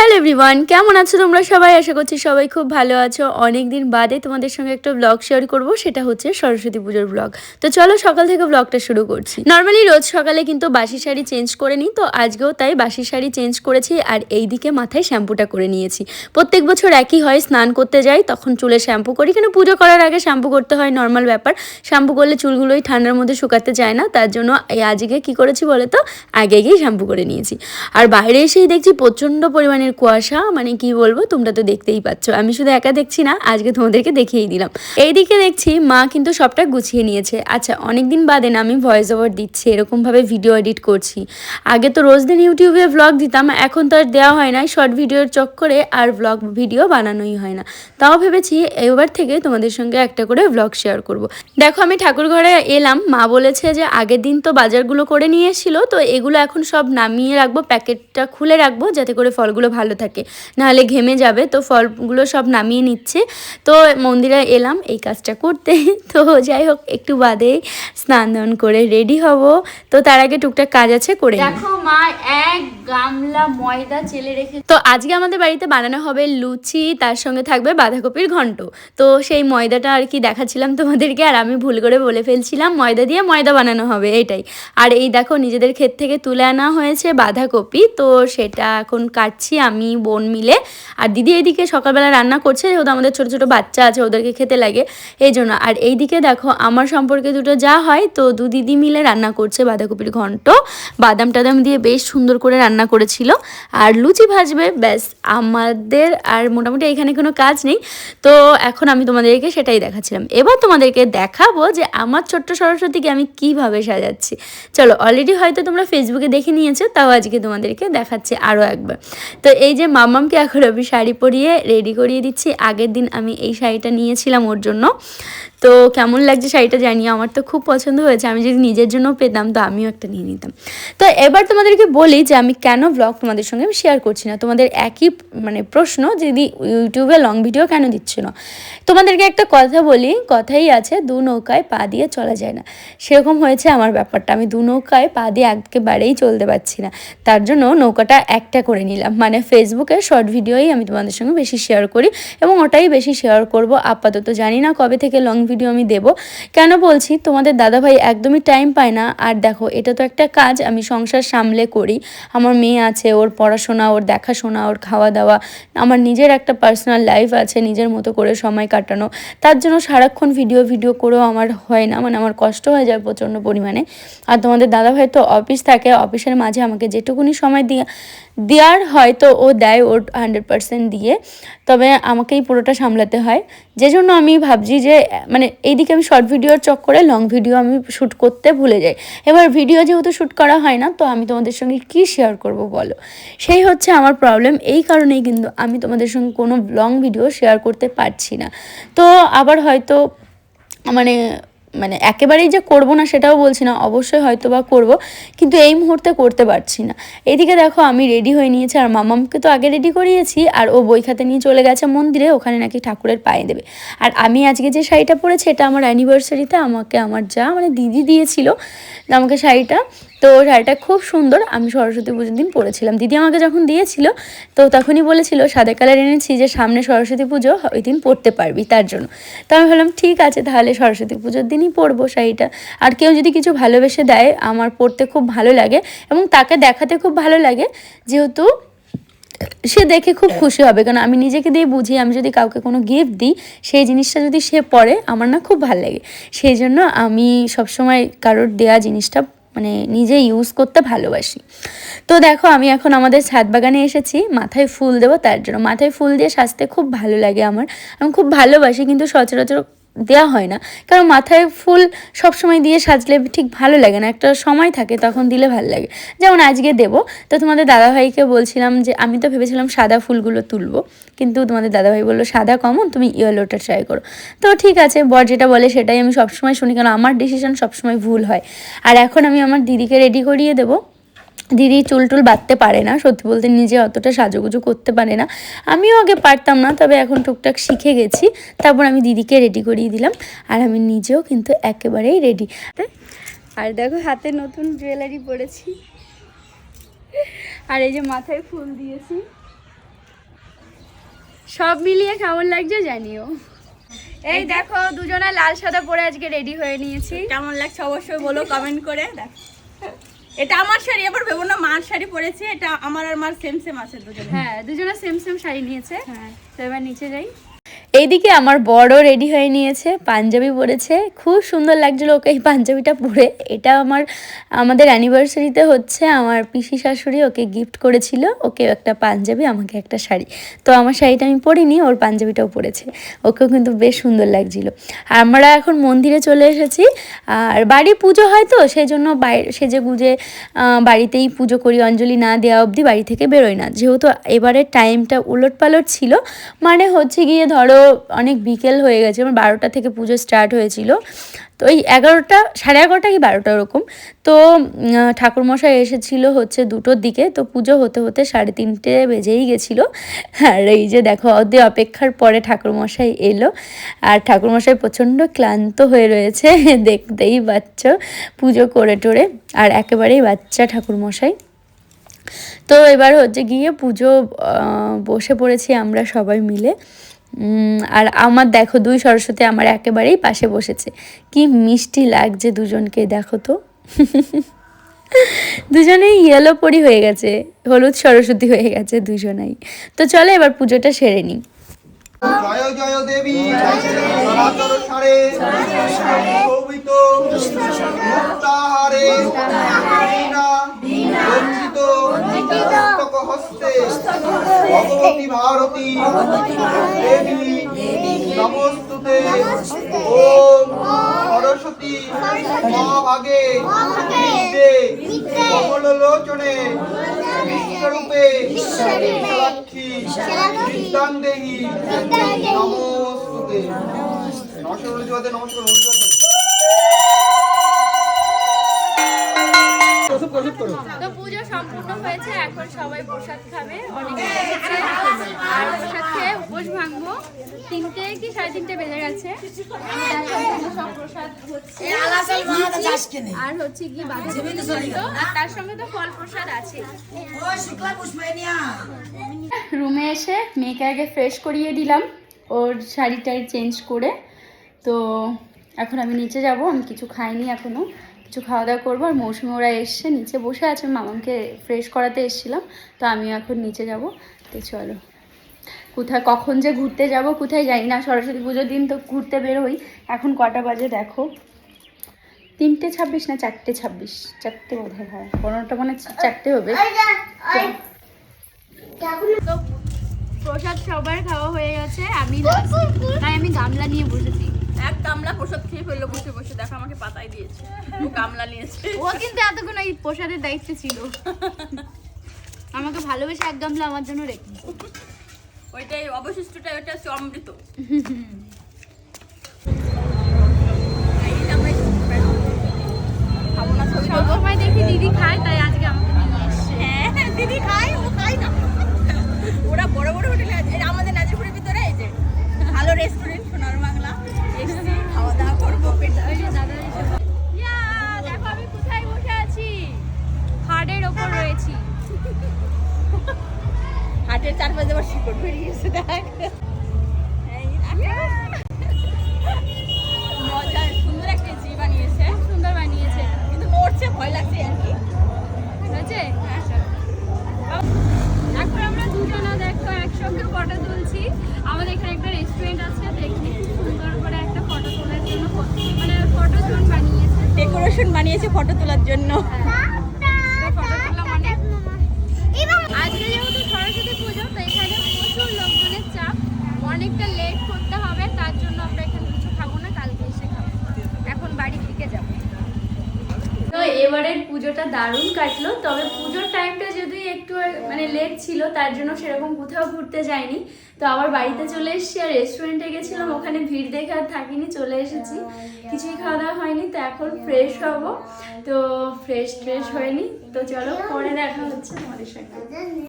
Hello everyone, কেমন আছো তোমরা সবাই? আশা করছি সবাই খুব ভালো আছো। অনেক দিন বাদে তোমাদের সঙ্গে একটা ব্লগ শেয়ার করব, সেটা হচ্ছে সরস্বতী পুজোর ব্লগ তো চলো সকাল থেকে ব্লগটা শুরু করছি। নর্মালি রোজ সকালে কিন্তু বাসি শাড়ি চেঞ্জ করে নিই তো আজকেও তাই বাসি শাড়ি চেঞ্জ করেছি আর এই দিকে মাথায় শ্যাম্পুটা করে নিয়েছি। প্রত্যেক বছর একই হয়, স্নান করতে যাই, তখন চুলে শ্যাম্পু করি। কেন পুজো করার আগে শ্যাম্পু করতে হয় নর্মাল ব্যাপার। শ্যাম্পু করলে চুলগুলোই ঠান্ডার মধ্যে শুকাতে চায় না, তার জন্য এই আজকে কি করেছি বলে তো আগে গিয়ে শ্যাম্পু করে নিয়েছি। আর বাইরে এসেই দেখছি প্রচণ্ড পরিমাণের কুয়াশা মানে কি বলব, তোমরা তো দেখতেই পাচ্ছ। আমি শুধু একা দেখছি না, আজকে তোমাদেরকে দেখিয়েই দিলাম। এইদিকে দেখছি মা কিন্তু সবটা গুছিয়ে নিয়েছে। আচ্ছা অনেকদিন বাদে না আমি ভয়েস ওভার দিচ্ছি, এরকমভাবে ভিডিও এডিট করছি। আগে তো রোজ দিন ইউটিউবে ব্লগ দিতাম, এখন তো আর দেওয়া হয় না শর্ট ভিডিওর চক্করে আর ব্লগ ভিডিও বানানোই হয় না। তাও ভেবেছি এবার থেকে তোমাদের সঙ্গে একটা করে ব্লগ শেয়ার করব। দেখো, আমি ঠাকুর ঘরে এলাম, মা বলেছে যে আগের দিন তো বাজারগুলো করে নিয়ে এসেছিল, তো এগুলো এখন সব নামিয়ে রাখব, প্যাকেটটা খুলে রাখব, যাতে করে ফলগুলো ভালো থাকে। নাহলে ঘেমে যাবে তো ফলগুলো সব নামিয়ে নিচ্ছে। তো মন্দিরে এলাম এই কাজটা করতে। তো যাই হোক একটু বাদে স্নান দান করে রেডি হব। তো তার আগে টুকটাক কাজ আছে করে। দেখো মা এক গামলা ময়দা চেলে রেখে তো আজকে আমাদের বাড়িতে বানানো হবে লুচি তার সঙ্গে থাকবে বাঁধাকপির ঘন্ট। তো সেই ময়দাটা আর কি দেখাচ্ছিলাম তোমাদেরকে আর আমি ভুল করে বলে ফেলছিলাম। ময়দা দিয়ে ময়দা বানানো হবে এটাই। আর এই দেখো নিজেদের ক্ষেত থেকে তুলে আনা হয়েছে বাঁধাকপি। তো সেটা এখন কাটছি আমি, বোন মিলে। আর দিদি এইদিকে সকালবেলা রান্না করছে, যেহেতু আমাদের ছোটো ছোটো বাচ্চা আছে, ওদেরকে খেতে লাগে। এই জন্য, আর এইদিকে দেখো, আমার সম্পর্কে দুটো যা হয়, তো দু দিদি মিলে রান্না করছে বাঁধাকপির ঘন্ট। বাদাম টাদাম দিয়ে বেশ সুন্দর করে রান্না করেছিল। আর লুচি ভাজবে, ব্যাস, আমাদের আর মোটামুটি এখানে কোনো কাজ নেই। তো এখন আমি তোমাদেরকে সেটাই দেখাচ্ছিলাম। এবার তোমাদেরকে দেখাবো যে আমার ছোট্ট সরস্বতীকে আমি কীভাবে সাজাচ্ছি। চলো অলরেডি হয়তো তোমরা ফেসবুকে দেখে নিয়েছো, তাও আজকে তোমাদেরকে দেখাচ্ছি আরও একবার। তো এই যে মামামকে এখন আমি শাড়ি পরিয়ে রেডি করিয়ে দিচ্ছি। আগের দিন আমি এই শাড়িটা নিয়েছিলাম ওর জন্য। তো কেমন লাগছে শাড়িটা জানি আমার তো খুব পছন্দ হয়েছে। আমি যদি নিজের জন্য পেতাম তো আমিও একটা নিয়ে নিতাম। তো এবার তোমাদেরকে বলি যে আমি কেন ব্লগ তোমাদের সঙ্গে আমি শেয়ার করছি না? তোমাদের একই মানে প্রশ্ন যদি ইউটিউবে লং ভিডিও কেন দিচ্ছ না? তোমাদেরকে একটা কথা বলি, কথাই আছে, দু নৌকায় পা দিয়ে চলা যায় না। সেরকম হয়েছে আমার ব্যাপারটা। আমি দু নৌকায় পা দিয়ে একেবারেই চলতে পারছি না। তার জন্য নৌকাটা একটা করে নিলাম। মানে ফেসবুকে শর্ট ভিডিওই আমি তোমাদের সঙ্গে বেশি শেয়ার করি এবং ওটাই বেশি শেয়ার করব। আপাতত জানি না কবে থেকে লং ভিডিও আমি দেব। কেন বলছি? তোমাদের দাদাভাই একদমই টাইম পায় না। আর দেখো, এটা তো একটা কাজ আমি সংসার সামলে করি। আমার মেয়ে আছে, ওর পড়াশোনা, ওর দেখাশোনা, ওর খাওয়া দাওয়া আমার নিজের একটা পার্সোনাল লাইফ আছে, নিজের মতো করে সময় কাটানো। তার জন্য সারাক্ষণ ভিডিও ভিডিও করেও আমার হয় না। মানে আমার কষ্ট হয়ে যায় প্রচণ্ড পরিমাণে। আর তোমাদের দাদাভাই তো অফিস থাকে অফিসের মাঝে আমাকে যেটুকুনি সময় দিয়ে দেওয়ার হয়তো ও দেয় ওর হান্ড্রেড পার্সেন্ট দিয়ে, তবে আমাকেই পুরোটা সামলাতে হয়। যে জন্য আমি ভাবছি যে মানে এইদিকে আমি শর্ট ভিডিওর চক্করে লং ভিডিও আমি শ্যুট করতে ভুলে যাই। এবার ভিডিও যেহেতু শ্যুট করা হয় না, তো আমি তোমাদের সঙ্গে কী শেয়ার করব বলো? সেই হচ্ছে আমার প্রবলেম এই কারণেই কিন্তু আমি তোমাদের সঙ্গে কোনো লং ভিডিও শেয়ার করতে পারছি না। তো আবার হয়তো মানে মানে একেবারেই যে করব না সেটাও বলছি না, অবশ্যই হয়তো বা করব, কিন্তু এই মুহূর্তে করতে পারছি না। এদিকে দেখো আমি রেডি হয়ে নিয়েছি, আর মামামকে তো আগে রেডি করিয়েছি, আর ও বই খাতে নিয়ে চলে গেছে মন্দিরে, ওখানে নাকি ঠাকুরের পায়ে দেবে। আর আমি আজকে যে শাড়িটা পরেছি, এটা আমার অ্যানিভার্সারিতে আমাকে আমার যা মানে দিদি দিয়েছিল আমাকে শাড়িটা, তো শাড়িটা খুব সুন্দর, আমি সরস্বতী পুজোর দিন পরেছিলাম। দিদি আমাকে যখন দিয়েছিল, তো তখনই বলেছিল, সাদা কালার এনেছি যে সামনে সরস্বতী পুজো ওই দিন পরতে পারবি তার জন্য। তো আমি ভাবলাম, ঠিক আছে তাহলে সরস্বতী পুজোর দিনই পরবো শাড়িটা। আর কেউ যদি কিছু ভালোবেসে দেয়, আমার পরতে খুব ভালো লাগে এবং তাকে দেখাতে খুব ভালো লাগে, যেহেতু সে দেখে খুব খুশি হবে। কারণ আমি নিজেকে দিয়ে বুঝি, আমি যদি কাউকে কোনো গিফট দিই, সেই জিনিসটা যদি সে পরে, আমার না খুব ভালো লাগে। সেই জন্য আমি সবসময় কারোর দেয়া জিনিসটা মানে নিজে ইউজ করতে ভালোবাসি। তো দেখো, আমি এখন আমাদের ছাদ বাগানে এসেছি, মাথায় ফুল দেবো তার জন্য। মাথায় ফুল দিয়ে সাজতে খুব ভালো লাগে আমার। আমি খুব ভালোবাসি, কিন্তু সচরাচর দেওয়া হয় না। কারণ মাথায় ফুল সব সময় দিয়ে সাজলে ঠিক ভালো লাগে না। একটা সময় থাকে তখন দিলে ভালো লাগে। যেমন আজকে দেবো। তো তোমাদের দাদাভাইকে বলছিলাম যে, আমি তো ভেবেছিলাম সাদা ফুলগুলো তুলবো। কিন্তু তোমাদের দাদাভাই বলল, সাদা কমন, তুমি ইয়েলোটা ট্রাই করো। তো ঠিক আছে, বর যেটা বলে সেটাই আমি সবসময় শুনি। কারণ আমার ডিসিশন সবসময় ভুল হয়। আর এখন আমি আমার দিদিকে রেডি করিয়ে দেবো। দিদি চুল টুল বাঁধতে পারে না, সত্যি বলতে নিজে অতটা সাজুগুজু করতে পারে না। আমিও আগে পারতাম না, তবে এখন টুকটাক শিখে গেছি। তারপর আমি দিদিকে রেডি করিয়ে দিলাম, আর আমি নিজেও কিন্তু একেবারেই রেডি আর দেখো হাতে নতুন জুয়েলারি পরেছি। আর এই যে মাথায় ফুল দিয়েছি। সব মিলিয়ে কেমন লাগছে জানিও। এই দেখো, দুজনে লাল সাদা পরে আজকে রেডি হয়ে নিয়েছি। কেমন লাগছে অবশ্যই বলো কমেন্ট করে, দেখ। এটা আমার শাড়ি আবার ভেবো না মার শাড়ি পরেছে এটা আমার আর মার সেম সেম আছে দুজনে হ্যাঁ দুজনে সেম সেম শাড়ি নিয়েছে। হ্যাঁ। তো এবার নিচে যাই। এইদিকে আমার বড় রেডি হয়ে নিয়েছে, পাঞ্জাবি পরেছে। খুব সুন্দর লাগছিল ওকে এই পাঞ্জাবিটা পরে। এটা আমার, আমাদের অ্যানিভার্সারিতে হচ্ছে, আমার পিসি শাশুড়ি ওকে গিফট করেছিল। ওকে একটা পাঞ্জাবি, আমাকে একটা শাড়ি। তো আমার শাড়িটা আমি পরিনি, ওর পাঞ্জাবিটাও পরেছে। ওকেও কিন্তু বেশ সুন্দর লাগছিল। আমরা এখন মন্দিরে চলে এসেছি। আর বাড়ি পুজো হয় তো সেই জন্য বাইরে সেজে গুজে বাড়িতেই পুজো করি। অঞ্জলি না দেওয়া অবধি বাড়ি থেকে বেরোয় না। যেহেতু এবারের টাইমটা উলট পালট ছিল মানে হচ্ছে গিয়ে ধরো অনেক বিকেল হয়ে গেছে, আমার বারোটা থেকে পুজো স্টার্ট হয়েছিল। তো ওই এগারোটা, সাড়ে এগারোটা কি বারোটা ওরকম? তো ঠাকুরমশাই এসেছিল হচ্ছে দুটোর দিকে, তো পুজো হতে হতে সাড়ে তিনটে বেজেই গেছিল। আর এই যে দেখো অধে অপেক্ষার পরে ঠাকুরমশাই এলো। আর ঠাকুরমশাই প্রচণ্ড ক্লান্ত হয়ে রয়েছে, দেখতেই বাচ্চা পুজো করে টোরে। আর একেবারেই বাচ্চা ঠাকুরমশাই। তো এবার হচ্ছে গিয়ে পুজো বসে পড়েছি আমরা সবাই মিলে। আর আমার দেখো দুই সরস্বতী আমার একেবারেই পাশে বসেছে। কি মিষ্টি লাগছে দুজনকে দেখো তো। দুজনেই ইয়েলো পরি হয়ে গেছে হলুদ সরস্বতী হয়ে গেছে দুজনেই। তো চলো এবার পুজোটা সেরে নিই। জয় জয় দেবী মুক্তাহারে। ভারতী দেবী নমস্তুতে। ওম সরস্বতী মহাভাগে বিদ্যে কমললোচনে বিশ্বরূপে বিশালাক্ষী বিদ্যাং দেহি নমস্তুতে। নমস্কার নমস্কার তো পুজো সম্পূর্ণ হয়েছে এখন সবাই প্রসাদ খাবে অনেকে। আর প্রসাদ খেয়ে উপোস ভাঙবো। তিনটে কি সাড়ে তিনটে বেজে গেছে? সব প্রসাদ হচ্ছে আর হচ্ছে কি তার সঙ্গে তো ফল প্রসাদ আছে। রুমে এসে মেয়েকে আগে ফ্রেশ করিয়ে দিলাম ওর শাড়ি টাড়ি চেঞ্জ করে। তো এখন আমি নিচে যাব আমি কিছু খাইনি এখনও। কিছু খাওয়া দাওয়া করব আর মৌসুমি ওরা এসছে নিচে বসে আছে আমি মামাকে ফ্রেশ করাতে এসেছিলাম তো আমিও এখন নিচে যাব তো চলো। কোথায় কখন যে ঘুরতে যাব কোথায় যাই না সরস্বতী পুজোর দিন তো ঘুরতে বেরোই। এখন কটা বাজে দেখো? তিনটে ছাব্বিশ না চারটে ছাব্বিশ? চারটে বোধ হয়। হয় পনেরোটা মানে চারটে হবে। প্রসাদ সবার খাওয়া হয়ে গেছে আমি তাই আমি গামলা নিয়ে বসেছি। এক গামলা প্রসাদ খেয়ে ফেলল বসে বসে। দেখো আমাকে পাতায় দিয়েছে। ও গামলা নিয়েছে। ও কিন্তু এতক্ষণ এই প্রসাদের দায়িত্বে ছিল। আমাকে ভালোবেসে এক গামলা আমার জন্য রেখে ওইটাই অবশিষ্টটা হচ্ছে অমৃত। সবসময় দেখি দিদি খায় তাই আজকে আমাকে নিয়ে এসছে। হ্যাঁ দিদি খায় ও খায় না। ওরা বড় বড় হোটেলে ডেকোরেশন বানিয়েছে ফটো তোলার জন্য ফটো তুললাম অনেক আজকে যেহেতু সরস্বতী পুজো তো এখানে প্রচুর লোকজনের চাপ অনেকটা লেট করতে হবে তার জন্য আমরা এখানে কিছু খাব না কালকে এসে খাব এখন বাড়ির দিকে যাব তো এবারের পুজোটা দারুণ কাটলো। তবে পুজোর টাইমটা যদি একটু মানে লেট ছিল, তার জন্য সেরকম কোথাও ঘুরতে যায়নি তো আবার বাড়িতে চলে এসেছি আর রেস্টুরেন্টে গেছিলাম, ওখানে ভিড় দেখে আর থাকিনি, চলে এসেছি। কিছুই খাওয়া দাওয়া হয়নি, তো এখন ফ্রেশ হব। তো ফ্রেশ ট্রেশ হয়নি। তো চলো পরে দেখা হচ্ছে তোমাদের সঙ্গে।